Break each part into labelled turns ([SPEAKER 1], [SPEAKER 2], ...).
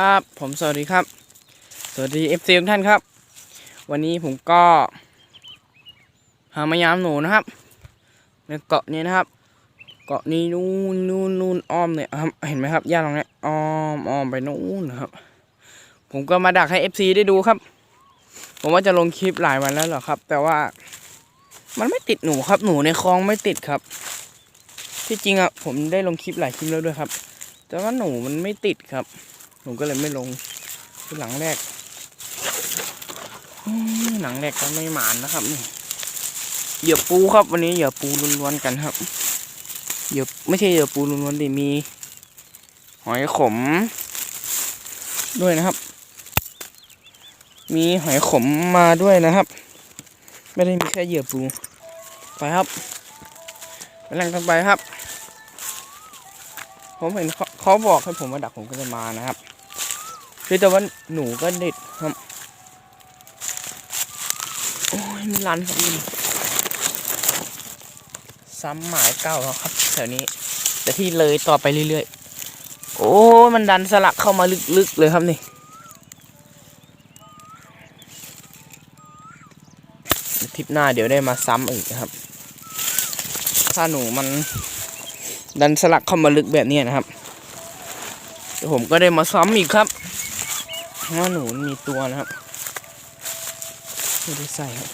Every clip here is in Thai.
[SPEAKER 1] ครับ ผมสวัสดีครับ สวัสดีเอฟซีทุกท่านครับ วันนี้ผมก็ หามายามหนูนะครับในเกาะนี้นะครับ เกาะนี้นู่นนู่นนู่นอ้อมเนี่ยครับเห็นไหมครับย่าตรงนี้อ้อมอ้อมไปนู่นนะครับ ผมก็มาดักให้เอฟซีได้ดูครับ ผมว่าจะลงคลิปหลายวันแล้วหรอครับ แต่ว่า มันไม่ติดหนูครับ หนูในคลองไม่ติดครับ ที่จริงอะผมได้ลงคลิปหลายคลิปแล้วด้วยครับแต่ว่าหนูมันไม่ติดครับ ผมก็เลยไม่ลงคือหลังแรกหลังแรกก็ไม่หมานนะครับนี่เหยื่อปูครับวันนี้เหยื่อปูล้วนๆกันครับเหยื่อไม่ใช่เหยื่อปูล้วนๆดิมี หอยขม ด้วยนะครับ มีหอยขมมาด้วยนะครับ ไม่ได้มีแค่เหยื่อปูไปครับไปแรงกันไปครับ ผมเห็นเขา เขาบอกให้ผมมาดักผมก็จะมานะครับคือแต่ว่าหนูก็เด็ดครับ โอ้ยมีรันครับซ้ำหมายเก้าแล้วครับแถวนี้ แต่ที่เลยต่อไปเรื่อยๆ โอ้มันดันสลักเข้ามาลึกๆเลยครับนี่ทริปหน้าเดี๋ยวได้มาซ้ำอีกนะครับ ถ้าหนูมันดันสลักเข้ามาลึกแบบนี้นะครับ ผมก็ได้มาซ้ำอีกครับว่าหนูมีตัวนะครับไม่ได้ใส่ครับ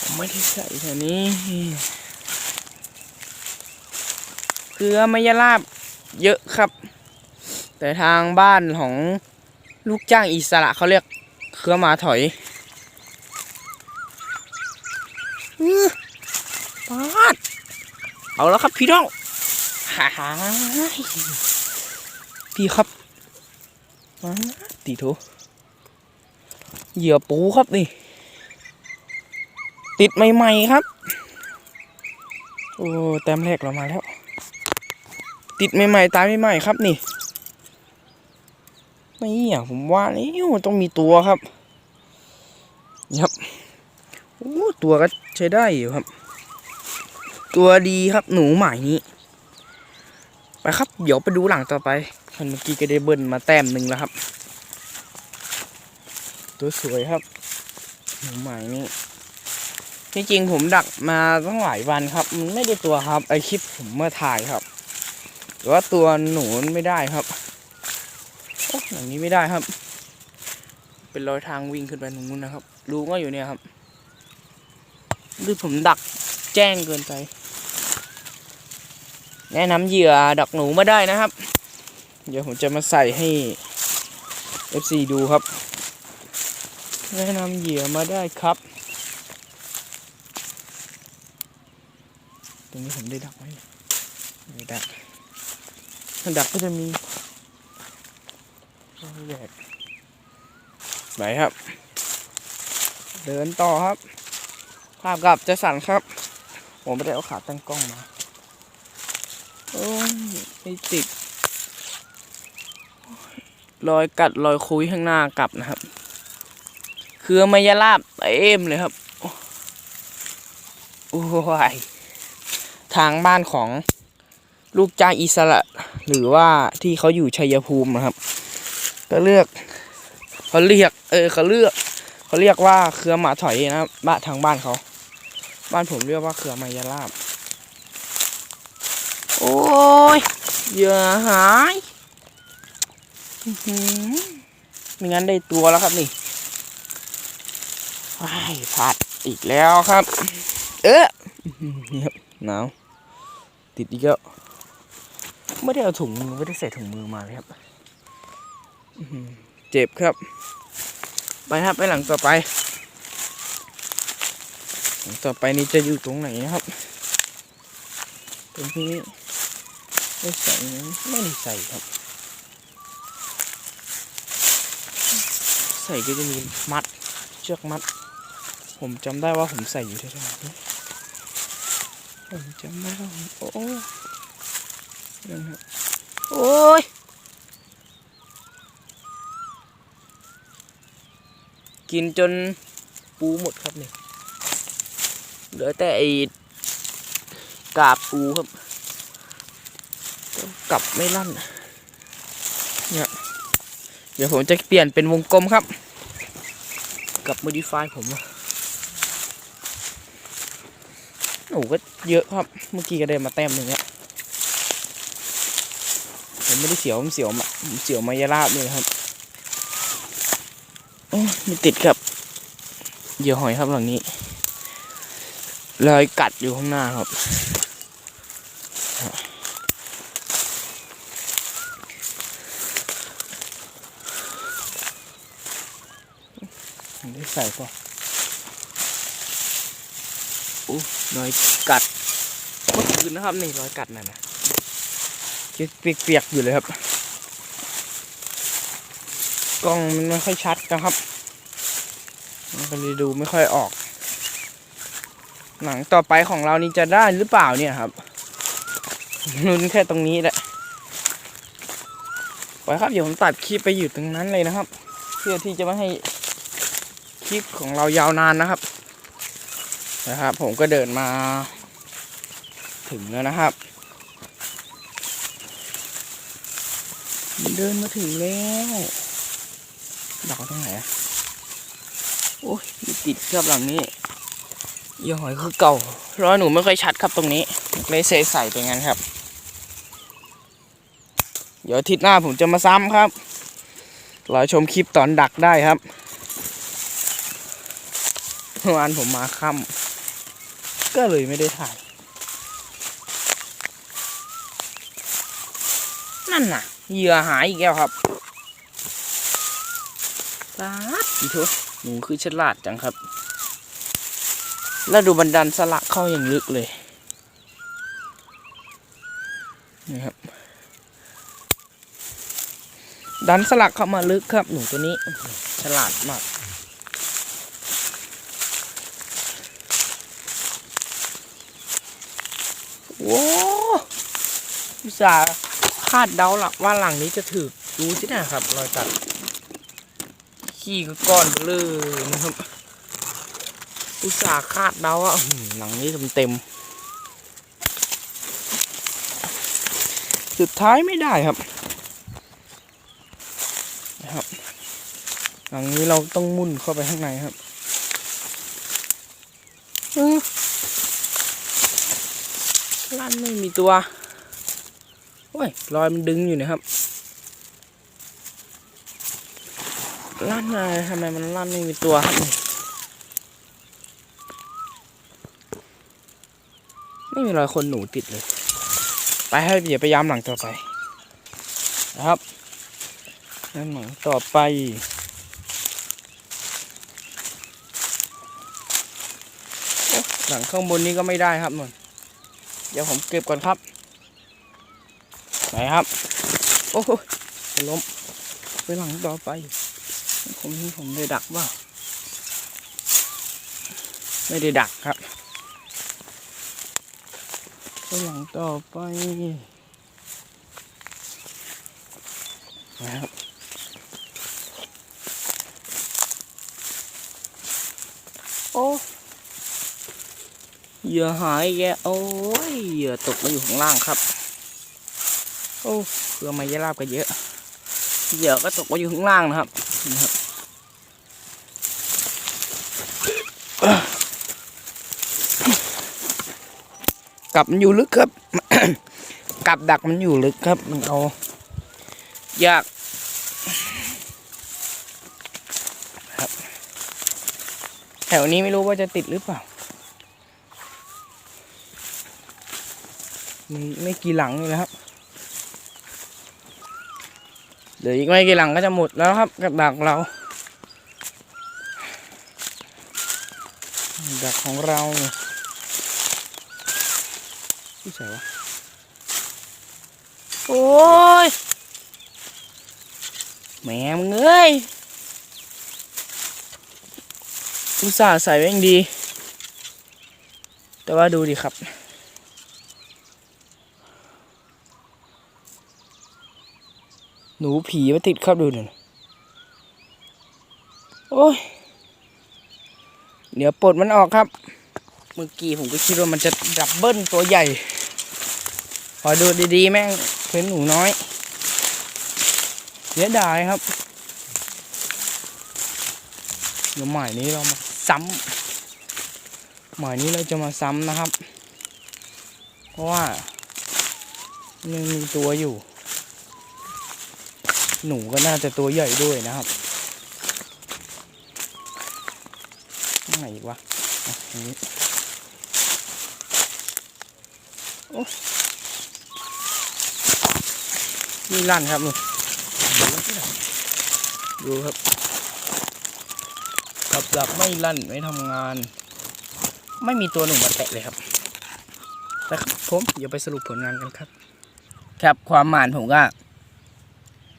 [SPEAKER 1] ผมไม่ได้ใส่แถวนี้เกลือมายาลาบเยอะครับ แต่ทางบ้านของลูกจ้างอิสระเขาเรียกเครือมาถอยอปาดเอาแล้วครับพี่น้อง พี่ครับตีโถเหยื่อปูครับนี่ ติดใหม่ๆครับ โอ้แต้มแรกเรามาแล้ว ติดใหม่ๆตายใหม่ๆครับนี่ไม่อะผมว่านี่ต้องมีตัวครับนะครับโอ้ตัวก็ใช้ได้อยู่ครับ ตัวดีครับหนูหมายนี้ ไปครับ เดี๋ยวไปดูหลังต่อไปคันเมื่อกี้ก็ได้เบิ้ลมาแต้มหนึ่งแล้วครับ ตัวสวยครับหนูหมายนี้ที่จริงผมดักมาตั้งหลายวันครับ มันไม่ได้ตัวครับ ไอคลิปผมเมื่อถ่ายครับแต่ว่าตัวหนูมันไม่ได้ครับโอ้หลังนี้ไม่ได้ครับ เป็นรอยทางวิ่งขึ้นไปตรงนู้นนะครับรู้ว่าอยู่เนี่ยครับหรือผมดักแจ้งเกินไป แนะนำเหยื่อดักหนูมาได้นะครับ เดี๋ยวผมจะมาใส่ให้ FC ดูครับ แนะนำเหยื่อมาได้ครับ ตรงนี้ผมได้ดักไว้ไม่ดักถ้าดักก็จะมีแหวกไหนครับ เดินต่อครับ ภาพกลับจะสั่นครับ ผมไม่ได้เอาขาตั้งกล้องมา โอ้ยไม่ติดรอยกัดรอยคุยข้างหน้ากลับนะครับ คือมายาลาบเอ็มเลยครับโอ้ยทางบ้านของลูกจ้างอิสระ หรือว่าที่เขาอยู่ชัยภูมินะครับ ก็เลือกเขาเรียก เออเขาเลือกเขาเรียกว่าเครือหมาถอยนะครับบ้านทางบ้านเขา บ้านผมเรียกว่าเครือมายาลาบ โอ้ยอย่าหายอื้อหือไม่งั้นได้ตัวแล้วครับนี่ว้ายพลาดอีกแล้วครับ เอออื้อหือนี่ครับหนาวติดอีกแล้วไม่ได้เอาถุงมือไม่ได้ใส่ถุงมือมาเลยครับอื้อหือเจ็บครับ ไปครับไปหลังต่อไป หลังต่อไปนี้จะอยู่ตรงไหนนะครับตรงนี้ ไม่ใส่ไหมไม่ได้ใส่ครับ ใส่ก็จะมีมัดเชือกมัด ผมจำได้ว่าผมใส่อยู่แถวๆนี้ผมจำได้ว่าผมโอ้นั่นครับโอ้ยกินจนปูหมดครับนี่เหลือแต่ไอ้กาบปูครับ กลับไม่ลั่นเนี่ยเดี๋ยวผมจะเปลี่ยนเป็นวงกลมครับ กับ modify ผมอะโอ้ก็เยอะครับ เมื่อกี้ก็ได้มาแต้มหนึ่งแล้วผมไม่ได้เสียวผมเสียวมาผมเสียวมายาลาบนี่ครับโอ้ไม่ติดครับเหยื่อหอยครับหลังนี้รอยกัดอยู่ข้างหน้าครับ ใส่ป่ะโอ้รอยกัดเมื่อคืนนะครับนี่รอยกัดนั่นนะยังเปียกๆอยู่เลยครับ กล้องมันไม่ค่อยชัดนะครับ มันก็เลยดูไม่ค่อยออก หนังต่อไปของเรานี่จะได้หรือเปล่าเนี่ยครับลุ้นแค่ตรงนี้แหละไปครับเดี๋ยวผมตัดคลิปไปอยู่ตรงนั้นเลยนะครับ เพื่อที่จะไม่ให้ คลิปของเรายาวนานนะครับ นะครับ ผมก็เดินมา ถึงแล้วนะครับ เดินมาถึงแล้วดอกตรงไหนอะโอ้ยติดเครือบหลังนี้ยี่หอยคือเก่าร้อยหนูไม่ค่อยชัดครับตรงนี้เลยเซใส่ไปงั้นครับ เดี๋ยวอาทิตย์หน้าผมจะมาซ้ำครับรอชมคลิปตอนดักได้ครับ เมื่อวานผมมาค่ำก็เลยไม่ได้ถ่าย นั่นน่ะเหยื่อหายอีกแล้วครับตาดอีทุหนูคือฉลาดจังครับ แล้วดูบันดันสลักเข้าอย่างลึกเลย นี่ครับ ดันสลักเข้ามาลึกครับ หนูตัวนี้ ฉลาดมาก โว้อุตส่าห์คาดเดาหลักว่าหลังนี้จะถือดูสินะครับรอยตัด ขี้ก้อนเลอนะครับอุตส่าห์คาดเดาว่าหลังนี้เต็มเต็มสุดท้ายไม่ได้ครับนะครับ หลังนี้เราต้องมุ่นเข้าไปข้างในครับอื้อ ลั่นไม่มีตัว โอ้ยรอยมันดึงอยู่นะครับ ลั่นอะไรทำไมมันลั่นไม่มีตัวครับไม่มีรอยคนหนูติดเลย ไปให้เดี๋ยวไปย้ำหลังต่อไป นะครับย้ำหลังต่อไปหลังข้างบนนี้ก็ไม่ได้ครับมัน เดี๋ยวผมเก็บก่อนครับ ไหนครับ โอ้โหล้มไปหลังต่อไป ผมนี่ผมได้ดักว่าไม่ได้ดักครับไปหลังต่อไปนะครับ เหยื่อหายแกโอ้ยเหยื่อตกมาอยู่ข้างล่างครับ โอ้เพื่อมายาลาบก็เยอะเหยื่อก็ตกมาอยู่ข้างล่างนะครับนะครับกลับมันอยู่ลึกครับกลับดักมันอยู่ลึกครับ มันเอา ยากครับ แถวนี้ไม่รู้ว่าจะติดหรือเปล่า มีไม่กี่หลังนี่นะครับเดี๋ยวอีกไม่กี่หลังก็จะหมดแล้วครับกับดักเรา ดักของเราเนี่ยที่ใส่วะโอ้ยแหมมึงเอ้ยอุตส่าห์ใส่ไว้อย่างดี แต่ว่าดูดิครับ หนูผีมาติดครับดูหน่อยโอ้ย เดี๋ยวปลดมันออกครับ เมื่อกี้ผมก็คิดว่ามันจะดับเบิลตัวใหญ่ พอดูดีๆ แม่งเป็นหนูน้อยเสียดายครับ เดี๋ยวหมายนี้เรามาซ้ำหมายนี้เราจะมาซ้ำนะครับ เพราะว่ายังมีตัวอยู่ หนูก็น่าจะตัวใหญ่ด้วยนะครับไหนอีกวะอะนี้โอ้นี่ลั่นครับนี่ดูครับกับดักไม่ลั่นไม่ทำงาน ไม่มีตัวหนูมาแตะเลยครับแต่ผมเดี๋ยวไปสรุปผลงานกันครับ ครับความหมานผมก็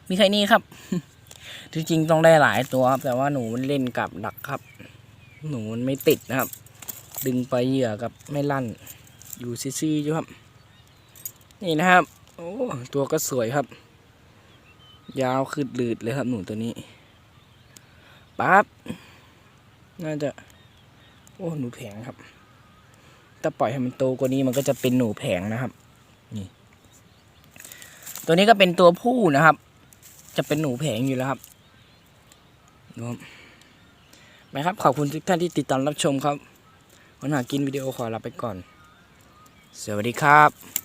[SPEAKER 1] มีแค่นี้ครับจริงๆต้องได้หลายตัวครับ แต่ว่าหนูมันเล่นกับดักครับ หนูมันไม่ติดนะครับ ดึงไปเหยื่อกับไม่ลั่น อยู่ซี่ๆอยู่ครับ นี่นะครับ โอ้ตัวก็สวยครับ ยาวขึ้นลืดเลยครับหนูตัวนี้ปั๊บน่าจะ โอ้หนูแผงครับถ้าปล่อยให้มันโตกว่านี้มันก็จะเป็นหนูแผงนะครับ นี่ ตัวนี้ก็เป็นตัวผู้นะครับ จะเป็นหนูแผงอยู่แล้วครับดูครับไปครับ ขอบคุณทุกท่านที่ติดตามรับชมครับวันหากินวิดีโอขอลาไปก่อน สวัสดีครับ